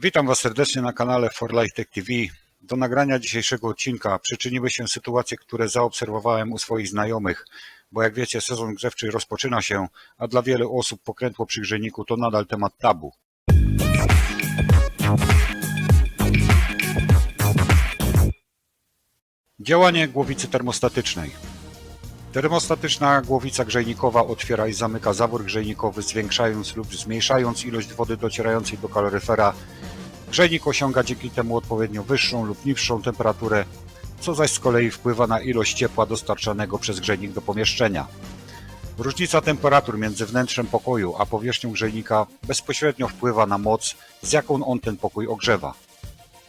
Witam Was serdecznie na kanale For Life Tech TV. Do nagrania dzisiejszego odcinka przyczyniły się sytuacje, które zaobserwowałem u swoich znajomych, bo jak wiecie sezon grzewczy rozpoczyna się, a dla wielu osób pokrętło przy grzejniku to nadal temat tabu. Działanie głowicy termostatycznej. Termostatyczna głowica grzejnikowa otwiera i zamyka zawór grzejnikowy, zwiększając lub zmniejszając ilość wody docierającej do kaloryfera. Grzejnik osiąga dzięki temu odpowiednio wyższą lub niższą temperaturę, co zaś z kolei wpływa na ilość ciepła dostarczanego przez grzejnik do pomieszczenia. Różnica temperatur między wnętrzem pokoju a powierzchnią grzejnika bezpośrednio wpływa na moc, z jaką on ten pokój ogrzewa.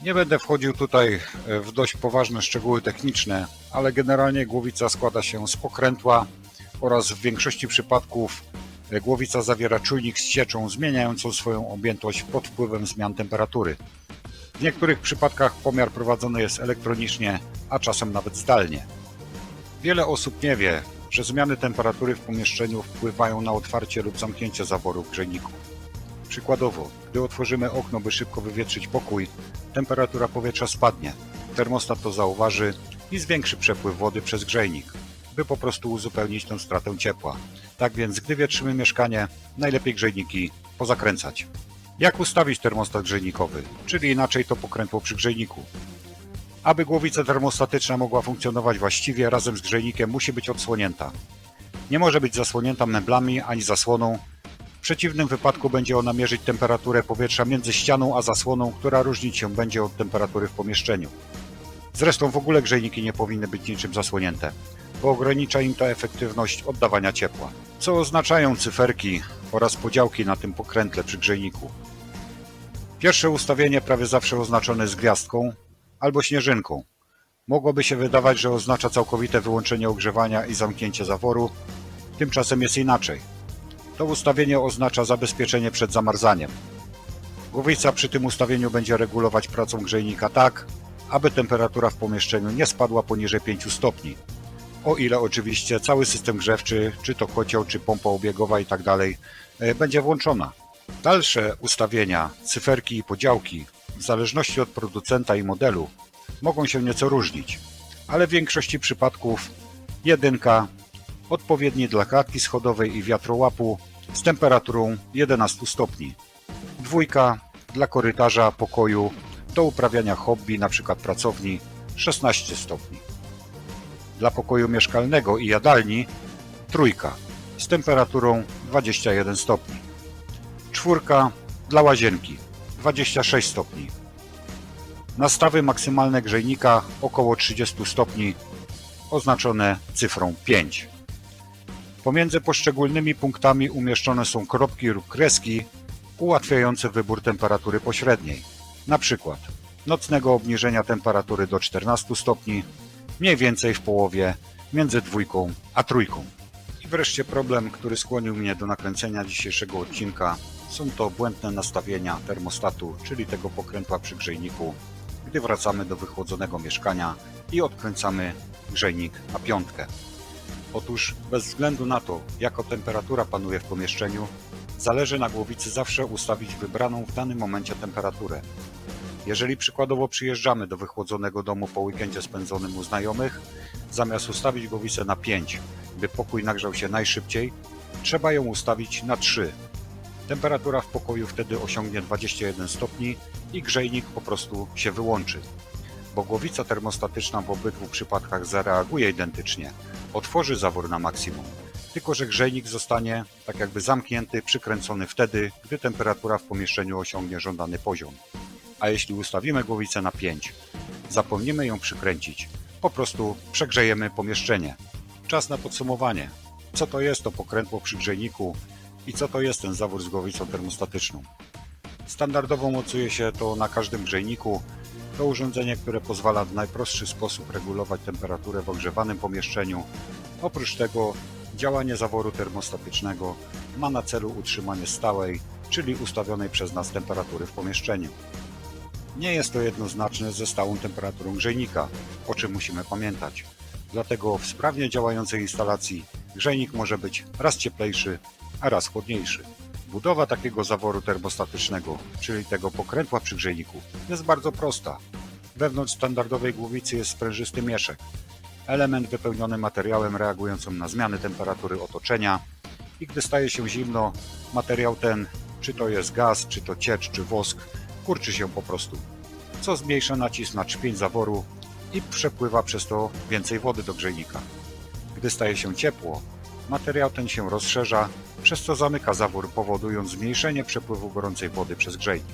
Nie będę wchodził tutaj e, w dość poważne szczegóły techniczne, ale generalnie głowica składa się z pokrętła oraz w większości przypadków e, głowica zawiera czujnik z cieczą zmieniającą swoją objętość pod wpływem zmian temperatury. W niektórych przypadkach pomiar prowadzony jest elektronicznie, a czasem nawet zdalnie. Wiele osób nie wie, że zmiany temperatury w pomieszczeniu wpływają na otwarcie lub zamknięcie zaworu w grzejniku. Przykładowo, gdy otworzymy okno, by szybko wywietrzyć pokój, temperatura powietrza spadnie. Termostat to zauważy i zwiększy przepływ wody przez grzejnik, by po prostu uzupełnić tę stratę ciepła. Tak więc, gdy wietrzymy mieszkanie, najlepiej grzejniki pozakręcać. Jak ustawić termostat grzejnikowy, czyli inaczej to pokrętło przy grzejniku? Aby głowica termostatyczna mogła funkcjonować właściwie, razem z grzejnikiem musi być odsłonięta. Nie może być zasłonięta meblami ani zasłoną, w przeciwnym wypadku będzie ona mierzyć temperaturę powietrza między ścianą a zasłoną, która różnić się będzie od temperatury w pomieszczeniu. Zresztą w ogóle grzejniki nie powinny być niczym zasłonięte, bo ogranicza im to efektywność oddawania ciepła. Co oznaczają cyferki oraz podziałki na tym pokrętle przy grzejniku? Pierwsze ustawienie prawie zawsze oznaczone jest gwiazdką albo śnieżynką. Mogłoby się wydawać, że oznacza całkowite wyłączenie ogrzewania i zamknięcie zaworu, tymczasem jest inaczej. To ustawienie oznacza zabezpieczenie przed zamarzaniem. Głowica przy tym ustawieniu będzie regulować pracę grzejnika tak, aby temperatura w pomieszczeniu nie spadła poniżej 5 stopni. O ile oczywiście cały system grzewczy, czy to kocioł, czy pompa obiegowa i tak e, będzie włączona. Dalsze ustawienia, cyferki i podziałki, w zależności od producenta i modelu, mogą się nieco różnić, ale w większości przypadków jedynka, odpowiedni dla klatki schodowej i wiatrołapu z temperaturą 11 stopni. Dwójka dla korytarza, pokoju, do uprawiania hobby, np. pracowni 16 stopni. Dla pokoju mieszkalnego i jadalni trójka z temperaturą 21 stopni. Czwórka dla łazienki 26 stopni. Nastawy maksymalne grzejnika około 30 stopni oznaczone cyfrą 5. Pomiędzy poszczególnymi punktami umieszczone są kropki lub kreski ułatwiające wybór temperatury pośredniej. Przykład nocnego obniżenia temperatury do 14 stopni, mniej więcej w połowie między dwójką a trójką. I wreszcie problem, który skłonił mnie do nakręcenia dzisiejszego odcinka, są to błędne nastawienia termostatu, czyli tego pokrętła przy grzejniku, gdy wracamy do wychłodzonego mieszkania i odkręcamy grzejnik na piątkę. Otóż bez względu na to, jaka temperatura panuje w pomieszczeniu, zależy na głowicy zawsze ustawić wybraną w danym momencie temperaturę. Jeżeli przykładowo przyjeżdżamy do wychłodzonego domu po weekendzie spędzonym u znajomych, zamiast ustawić głowicę na 5, by pokój nagrzał się najszybciej, trzeba ją ustawić na 3. Temperatura w pokoju wtedy osiągnie 21 stopni i grzejnik po prostu się wyłączy bo głowica termostatyczna w obydwu przypadkach zareaguje identycznie, otworzy zawór na maksimum, tylko że grzejnik zostanie tak jakby zamknięty, przykręcony wtedy, gdy temperatura w pomieszczeniu osiągnie żądany poziom. A jeśli ustawimy głowicę na 5, zapomnimy ją przykręcić, po prostu przegrzejemy pomieszczenie. Czas na podsumowanie. Co to jest to pokrętło przy grzejniku i co to jest ten zawór z głowicą termostatyczną? Standardowo mocuje się to na każdym grzejniku to urządzenie, które pozwala w najprostszy sposób regulować temperaturę w ogrzewanym pomieszczeniu. Oprócz tego działanie zaworu termostatycznego ma na celu utrzymanie stałej, czyli ustawionej przez nas temperatury w pomieszczeniu. Nie jest to jednoznaczne ze stałą temperaturą grzejnika, o czym musimy pamiętać. Dlatego w sprawnie działającej instalacji grzejnik może być raz cieplejszy, a raz chłodniejszy. Budowa takiego zaworu termostatycznego, czyli tego pokrętła przy grzejniku, jest bardzo prosta. Wewnątrz standardowej głowicy jest sprężysty mieszek. Element wypełniony materiałem reagującym na zmiany temperatury otoczenia i gdy staje się zimno, materiał ten, czy to jest gaz, czy to ciecz, czy wosk, kurczy się po prostu, co zmniejsza nacisk na trzpień zaworu i przepływa przez to więcej wody do grzejnika. Gdy staje się ciepło, materiał ten się rozszerza, przez co zamyka zawór, powodując zmniejszenie przepływu gorącej wody przez grzejnik.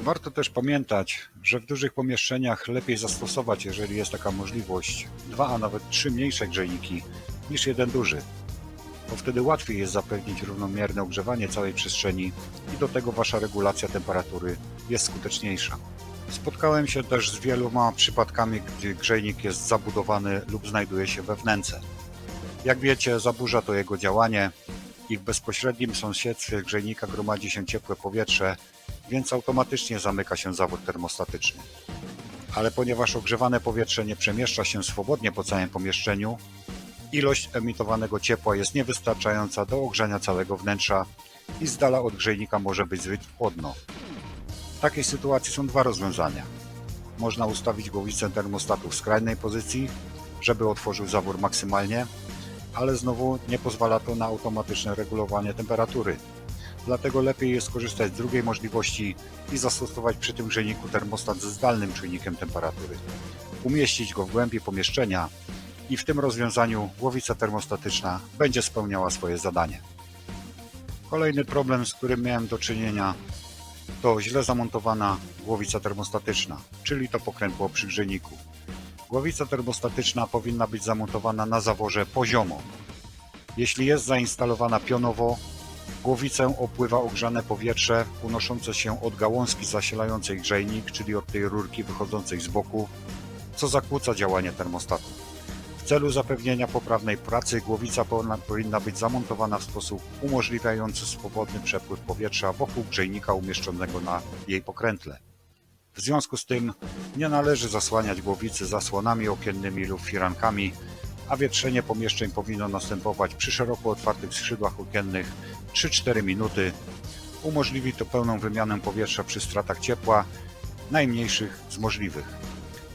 Warto też pamiętać, że w dużych pomieszczeniach lepiej zastosować, jeżeli jest taka możliwość, dwa, a nawet trzy mniejsze grzejniki niż jeden duży, bo wtedy łatwiej jest zapewnić równomierne ogrzewanie całej przestrzeni i do tego wasza regulacja temperatury jest skuteczniejsza. Spotkałem się też z wieloma przypadkami, gdzie grzejnik jest zabudowany lub znajduje się we wnęce. Jak wiecie, zaburza to jego działanie w bezpośrednim sąsiedztwie grzejnika gromadzi się ciepłe powietrze, więc automatycznie zamyka się zawór termostatyczny. Ale ponieważ ogrzewane powietrze nie przemieszcza się swobodnie po całym pomieszczeniu, ilość emitowanego ciepła jest niewystarczająca do ogrzania całego wnętrza i z dala od grzejnika może być zbyt chłodno. W takiej sytuacji są dwa rozwiązania. Można ustawić głowicę termostatu w skrajnej pozycji, żeby otworzył zawór maksymalnie, ale znowu nie pozwala to na automatyczne regulowanie temperatury. Dlatego lepiej jest skorzystać z drugiej możliwości i zastosować przy tym grzejniku termostat ze zdalnym czujnikiem temperatury. Umieścić go w głębi pomieszczenia i w tym rozwiązaniu głowica termostatyczna będzie spełniała swoje zadanie. Kolejny problem, z którym miałem do czynienia, to źle zamontowana głowica termostatyczna, czyli to pokrętło przy grzejniku. Głowica termostatyczna powinna być zamontowana na zaworze poziomo. Jeśli jest zainstalowana pionowo, głowicę opływa ogrzane powietrze unoszące się od gałązki zasilającej grzejnik, czyli od tej rurki wychodzącej z boku, co zakłóca działanie termostatu. W celu zapewnienia poprawnej pracy głowica powinna- być zamontowana w sposób umożliwiający swobodny przepływ powietrza wokół grzejnika umieszczonego na jej pokrętle. W związku z tym nie należy zasłaniać głowicy zasłonami okiennymi lub firankami, a wietrzenie pomieszczeń powinno następować przy szeroko otwartych skrzydłach okiennych 3-4 minuty. Umożliwi to pełną wymianę powietrza przy stratach ciepła, najmniejszych z możliwych.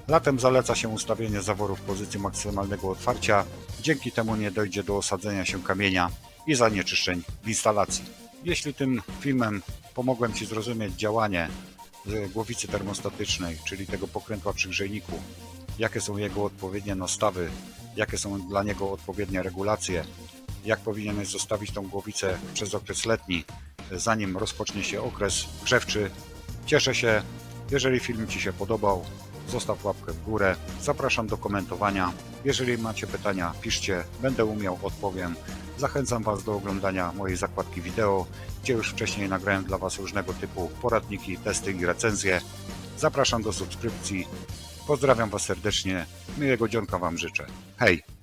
Latem zaleca się ustawienie zaworu w pozycji maksymalnego otwarcia, dzięki temu nie dojdzie do osadzenia się kamienia i zanieczyszczeń w instalacji. Jeśli tym filmem pomogłem Ci zrozumieć działanie głowicy termostatycznej, czyli tego pokrętła przy grzejniku, jakie są jego odpowiednie nastawy, jakie są dla niego odpowiednie regulacje, jak powinieneś zostawić tą głowicę przez okres letni, zanim rozpocznie się okres grzewczy. Cieszę się, jeżeli film Ci się podobał, zostaw łapkę w górę. Zapraszam do komentowania. Jeżeli macie pytania, piszcie, będę umiał, odpowiem. Zachęcam Was do oglądania mojej zakładki wideo, gdzie już wcześniej nagrałem dla Was różnego typu poradniki, testy i recenzje. Zapraszam do subskrypcji. Pozdrawiam Was serdecznie. Miłego dzionka Wam życzę. Hej!